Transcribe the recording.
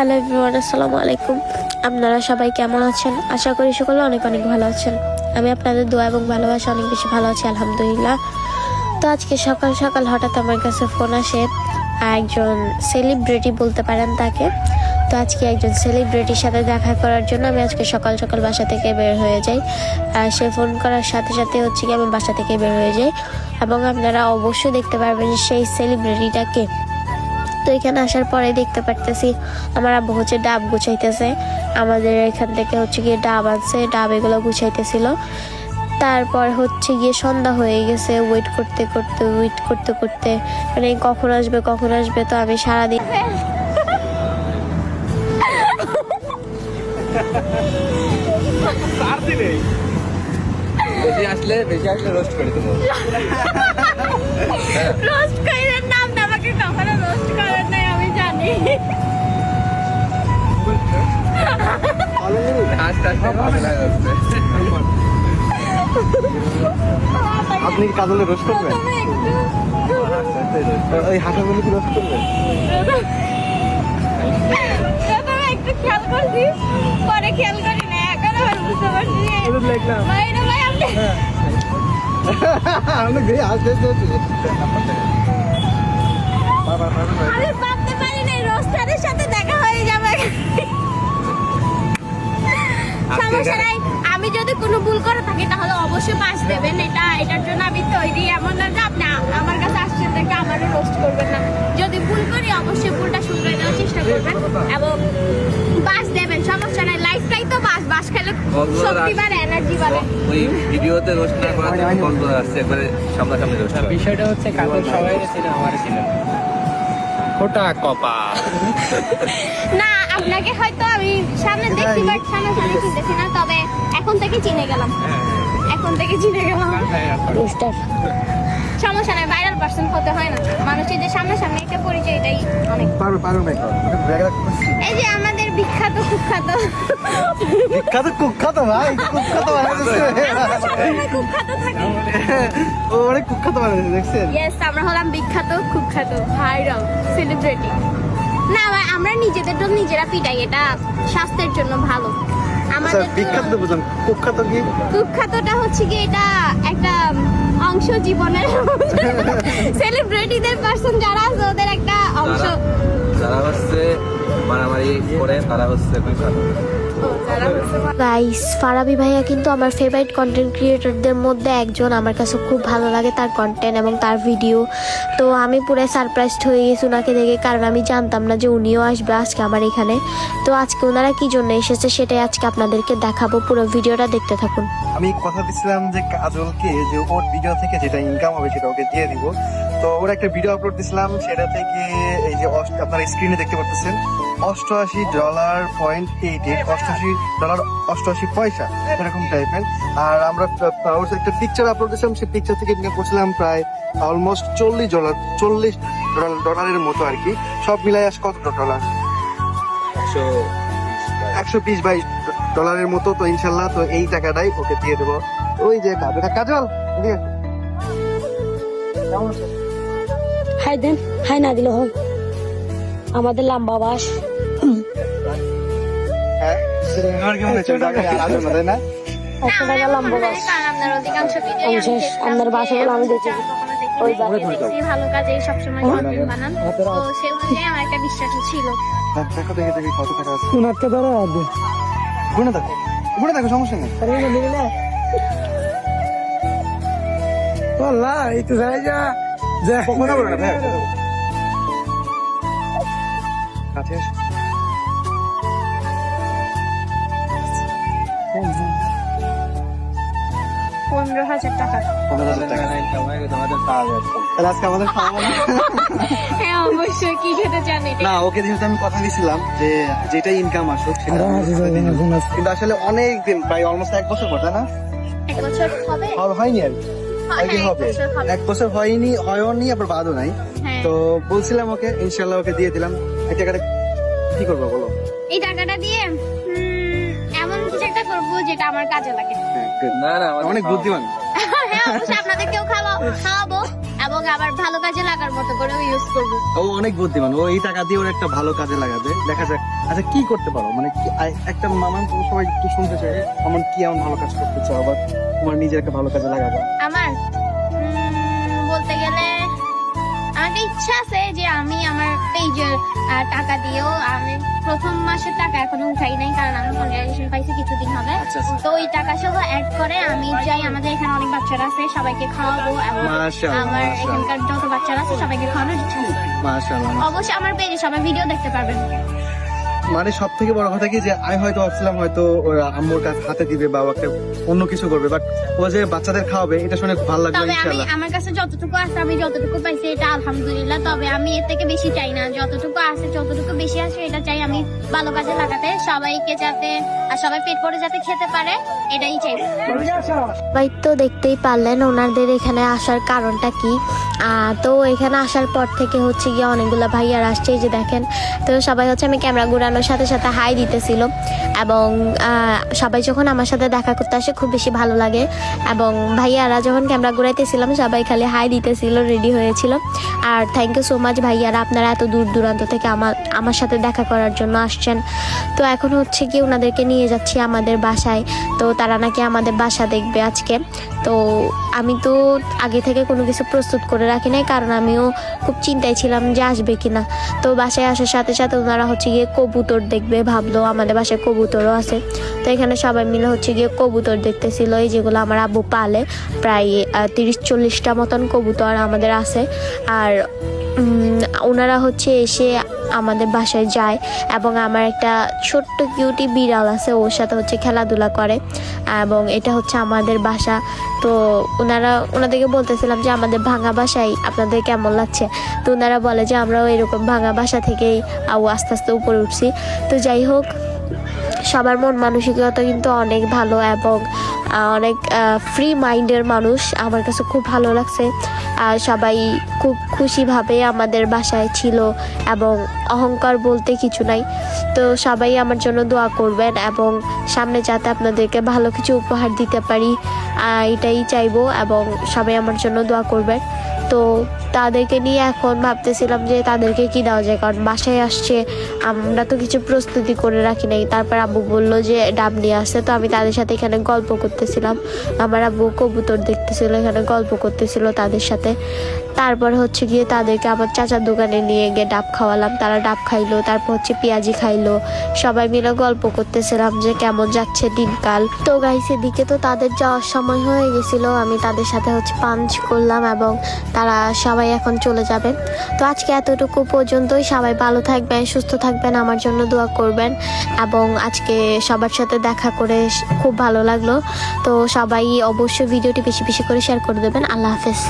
Hello everyone, আসসালামু আলাইকুম। আপনারা সবাই কেমন আছেন? আশা করি সকলে অনেক অনেক ভালো আছেন। আমি আপনাদের দোয়া এবং ভালোবাসা অনেক বেশি ভালো আছি, আলহামদুলিল্লাহ। তো আজকে সকাল সকাল হঠাৎ আমার কাছে ফোন আসে, একজন সেলিব্রিটি বলতে পারেন তাকে। তো আজকে একজন সেলিব্রিটির সাথে দেখা করার জন্য আমি আজকে সকাল সকাল বাসা থেকে বের হয়ে যাই। আর সে ফোন করার সাথে সাথে হচ্ছে কি আমি বাসা থেকে বের হয়ে যাই। এবং আপনারা অবশ্যই দেখতে পারবেন সেই সেলিব্রিটিটাকে তো এখানে আসার পরে দেখতে পারতেছি আমার আব্বু হচ্ছে ডাব গুছাইতেছে। আমাদের এখান থেকে হচ্ছে গিয়ে ডাব আনছে ডাব এগুলো গুছাইতেছিল। তারপর হচ্ছে গিয়ে সন্ধ্যা হয়ে গেছে ওয়েট করতে করতে ওয়েট করতে করতে। মানে কখন আসবে কখন আসবে তো আমি সারাদিন আসলে বেশি আসলে রোস্ট করে দেবো। রোস্ট করার আপনি কি কাজলে রোস্ট করবেন? ওই হাঁটাগুলো কি রোস্ট করবেন? একটু খেয়াল করছি পরে খেয়াল করি না এখন আবার বুঝতে পারছি যে দেখলাম ভাইরা ভাই আপনি আমি গিয়ে আসতে সমস্যা নাই। আমি যদি কোনো ভুল করে থাকি তাহলে অবশ্যই পাস দেবেন। এটা এটার জন্য আমি তৈরি। এমন না যে আপনি আমার কাছে আসছেন দেখে আমারও রোস্ট করবেন না। যদি ভুল করি অবশ্যই ভুলটা শুধরে দেওয়ার চেষ্টা করবেন এবং বাস দেবেন। সমস্যা নাই। লাইফটাই তো বাস বাস খেলে শক্তি বাড়ে এনার্জি বাড়ে। ওই ভিডিওতে রোস্ট না করার জন্য বন্ধ আসছে। একবারে সামনাসামনি রোস্ট বিষয়টা হচ্ছে কাকুর সবাই ছিল আমার ছিল। না। কপা না আপনাকে হয়তো আমি সামনে দেখছি বাট সামনে সামনে চিনতেছি না তবে এখন থেকে চিনে গেলাম। এখন থেকে চিনে গেলাম। সমস্যা নাই ভাইরাল পার্সন হতে হয় না। মানুষের যে সামনে সামনে একটা পরিচয় এটাই অনেক। পারবে পারবে এই যে আমাদের বিখ্যাত কুখ্যাত। বিখ্যাত কুখ্যাত ভাই কুখ্যাত আমরা কুখ্যাত থাকি। ও অনেক কুখ্যাত বানাইছে দেখছেন? ইয়েস আমরা হলাম বিখ্যাত কুখ্যাত ভাইরাল সেলিব্রিটি না ভাই আমরা নিজেদের জন্য নিজেরা পিটাই এটা স্বাস্থ্যের জন্য ভালো। আচ্ছা আমাদের বিখ্যাত বুঝলাম কুখ্যাত কি? কুখ্যাতটা হচ্ছে কি এটা একটা অংশ জীবনের সেলিব্রিটিদের পার্সন যারা আছে ওদের একটা অংশ। যারা- হচ্ছে মারামারি করে তারা হচ্ছে বিখ্যাত গাইস ফারাবি ভাইয়া কিন্তু আমার ফেভারিট কন্টেন্ট ক্রিয়েটরদের মধ্যে একজন। আমার কাছে খুব ভালো লাগে তার কন্টেন্ট এবং তার ভিডিও তো আমি পুরো সারপ্রাইজড হয়ে গেছি ওনাকে দেখে, কারণ আমি জানতাম না যে উনিও আসবে আজকে আমার এখানে। তো আজকে ওনারা কি জন্য এসেছে সেটাই আজকে আপনাদেরকে দেখাবো। পুরো ভিডিওটা দেখতে থাকুন। আমি কথা দিছিলাম যে কাজলকে যে ওর ভিডিও থেকে যেটা ইনকাম হবে সেটা ওকে দিয়ে দিব। তো ওর একটা ভিডিও আপলোড দিছিলাম সেটা থেকে এই যে আপনারা স্ক্রিনে দেখতে পাচ্ছেন অষ্টআশি ডলার পয়েন্ট এইট এইট অষ্টআশি ডলার অষ্টআশি পয়সা এরকম টাইপের আর আমরা ওর একটা পিকচার আপলোড দিয়েছিলাম সেই পিকচার থেকে ইনকাম করছিলাম প্রায় অলমোস্ট চল্লিশ ডলার চল্লিশ ডলারের মতো আর কি। সব মিলাই আস কত ডলার একশো একশো বিশ বাইশ ডলারের মতো তো ইনশাল্লাহ তো এই টাকাটাই ওকে দিয়ে দেবো। ওই যে কাজল কাজল আসো। কেমন? হাই দেন হাই না দিলে হয়। আমাদের লাম্বা বাস। হ্যাঁ বাস। আপনার অধিকাংশ অবশেষ আমি দেখেছি। ওই ভালো কাজে সবসময় বানান? তো সে অনুযায়ী আমার একটা বিশ্বাস ছিল। দেখ- দেখো দেখে দেখি কত টাকা আছে। উনারটা ধরো আগে গুনে দেখো। গুনে দেখো সমস্যা নেই। আল্লাহ এই তো যা। যা মনে করো না ভাই। কাছে। পনেরো হাজার টাকা। পনেরো হাজার টাকা তাহলে আজকে আমাদের খাওয়া হ্যাঁ অবশ্যই কি খেতে চান না ওকে যেহেতু আমি কথা দিয়েছিলাম যে যেটা ইনকাম আসুক সেটা। কিন্তু আসলে অনেক দিন প্রায় অলমোস্ট এক বছর পর তাই না? এক বছর হবে? হবে- হয়নি আর কি। আগে এক হবে। এক বছর হয়নি হয়নি আবার বাদও নাই। হ্যাঁ। তো বলছিলাম ওকে ইনশাল্লাহ ওকে দিয়ে দিলাম। এই টাকাটা কি করব বলো? এই টাকাটা দিয়ে এমন কিছু একটা করব যেটা আমার কাজে লাগে। হ্যাঁ, না না অনেক বুদ্ধিমান। হ্যাঁ অবশ্যই আপনাদেরকেও খাওয়া খাওয়াবো। এবং আবার ভালো কাজে লাগার মতো করে ইউজ করব। ও অনেক বুদ্ধিমান। ও এই টাকা দিয়ে ওর একটা ভালো কাজে লাগাবে। দেখা যাক। আচ্ছা কি করতে পারো? মানে কি একটা মামান তুমি সবাই একটু শুনতে চাই। এমন কি এমন ভালো কাজ করতে চাও? বা তোমার নিজের একটা ভালো কাজে লাগাবে। আমার? বলতে গেলে আমার ইচ্ছা আছে যে আমি আমার পেজের টাকা দিয়েও আমি প্রথম মাসের টাকা এখনও উঠাই নাই কারণ আমি কনগ্রাচুলেশন পাইছি কিছুদিন হবে। আচ্ছা, আচ্ছা। তো ওই টাকা সহ অ্যাড করে আমি যাই আমাদের এখানে অনেক বাচ্চারা আছে সবাইকে খাওয়াবো এবং আমার এখানকার যত বাচ্চারা আছে সবাইকে খাওয়ানোর ইচ্ছা আছে। অবশ্যই আমার পেজে সবাই ভিডিও দেখতে পারবেন। মানে সব থেকে বড় কথা কি যে আমি হয়তো ভাবছিলাম হয়তো ওরা আম্মুর কাছে হাতে দিবে বা ওকে অন্য কিছু করবে বাট ও যে বাচ্চাদের খাওয়াবে এটা শুনে ভালো লাগল ইনশাআল্লাহ। আমার কাছে যতটুকু আছে আমি যতটুকু পাইছি এটা আলহামদুলিল্লাহ তবে আমি এর থেকে বেশি চাই না। যতটুকু আছে যতটুকু বেশি আছে এটা চাই আমি ভালো কাজে লাগাতে সবাইকে যাতে আর সবাই পেট করে যাতে খেতে পারে এটাই চাই। সবাই তো দেখতেই পারলেন ওনাদের এখানে আসার কারণটা কি। আহ, তো এখানে আসার পর থেকে হচ্ছে গিয়ে অনেকগুলো ভাইয়ার আসছে যে দেখেন। তো সবাই হচ্ছে আমি ক্যামেরা ঘুরানোর সাথে সাথে হাই দিতেছিল এবং সবাই যখন আমার সাথে দেখা করতে আসে খুব বেশি ভালো লাগে এবং ভাইয়ারা যখন ক্যামেরা ঘুরাইতেছিলাম, সবাই খালি হাই দিতেছিল রেডি হয়েছিল। আর থ্যাংক ইউ সো মাচ ভাইয়ারা, আপনারা এত দূর দূরান্ত থেকে আমার আমার সাথে দেখা করার জন্য আসছেন। তো এখন হচ্ছে কি, ওনাদেরকে নিয়ে যাচ্ছি আমাদের বাসায়। তো তারা নাকি আমাদের বাসা দেখবে আজকে। তো আমি তো আগে থেকে কোনো কিছু প্রস্তুত করে রাখি নাই, কারণ আমিও খুব চিন্তায় ছিলাম যে আসবে কিনা। তো বাসায় আসার সাথে সাথে ওনারা হচ্ছে গিয়ে কবুতর দেখবে, ভাবলো আমাদের বাসায় কবুতরও আছে। তো এখানে সবাই মিলে হচ্ছে গিয়ে কবুতর দেখতেছিল, এই যেগুলো আমার আব্বু পালে, প্রায় তিরিশ চল্লিশটা মতন কবুতর আমাদের আছে। আর ওনারা হচ্ছে এসে আমাদের বাসায় যায় এবং আমার একটা ছোট্ট কিউটি বিড়াল আছে, ওর সাথে হচ্ছে খেলাধুলা করে এবং এটা হচ্ছে আমাদের বাসা। তো ওনারা ওনাদেরকে বলতেছিলাম যে, আমাদের ভাঙা বাসায় আপনাদের কেমন লাগছে? তো ওনারা বলে যে, আমরাও এরকম ভাঙা বাসা থেকেই আস্তে আস্তে উপরে উঠছি। তো যাই হোক, সবার মন মানসিকতা কিন্তু অনেক ভালো এবং অনেক ফ্রি মাইন্ডের মানুষ। আমার কাছে খুব ভালো লাগছে। আর সবাই খুব খুশিভাবে আমাদের বাসায় ছিল এবং অহংকার বলতে কিছু নাই। তো সবাই আমার জন্য দোয়া করবেন এবং সামনে যাতে আপনাদেরকে ভালো কিছু উপহার দিতে পারি এটাই চাইব এবং সবাই আমার জন্য দোয়া করবেন। তো তাদেরকে নিয়ে এখন ভাবতেছিলাম যে তাদেরকে কি দেওয়া যায়? কারণ বাসায় আসছে, আমরা তো কিছু প্রস্তুতি করে রাখি নাই। তারপর আব্বু বলল যে, ডাব নিয়ে আসছে। তো আমি তাদের সাথে এখানে গল্প করতেছিলাম। আমার আব্বু কবুতর দেখতেছিল, এখানে গল্প করতেছিল তাদের সাথে। তারপর হচ্ছে গিয়ে তাদেরকে আমার চাচার দোকানে নিয়ে গিয়ে ডাব খাওয়ালাম। তারা ডাব খাইলো, তারপর হচ্ছে পেঁয়াজি খাইলো। সবাই মিলে গল্প করতেছিলাম যে, কেমন যাচ্ছে দিনকাল? তো গাইছে দিকে তো তাদের যাওয়ার সময় হয়ে গেছিল। আমি তাদের সাথে হচ্ছে পাঞ্চ করলাম এবং তারা সবাই এখন চলে যাবেন। তো আজকে এতটুকু পর্যন্তই। সবাই ভালো থাকবেন, সুস্থ থাকবেন, আমার জন্য দোয়া করবেন। এবং আজকে সবার সাথে দেখা করে খুব ভালো লাগল। তো সবাই অবশ্যই ভিডিওটি বেশি বেশি করে শেয়ার করে দেবেন। আল্লাহ হাফেজ।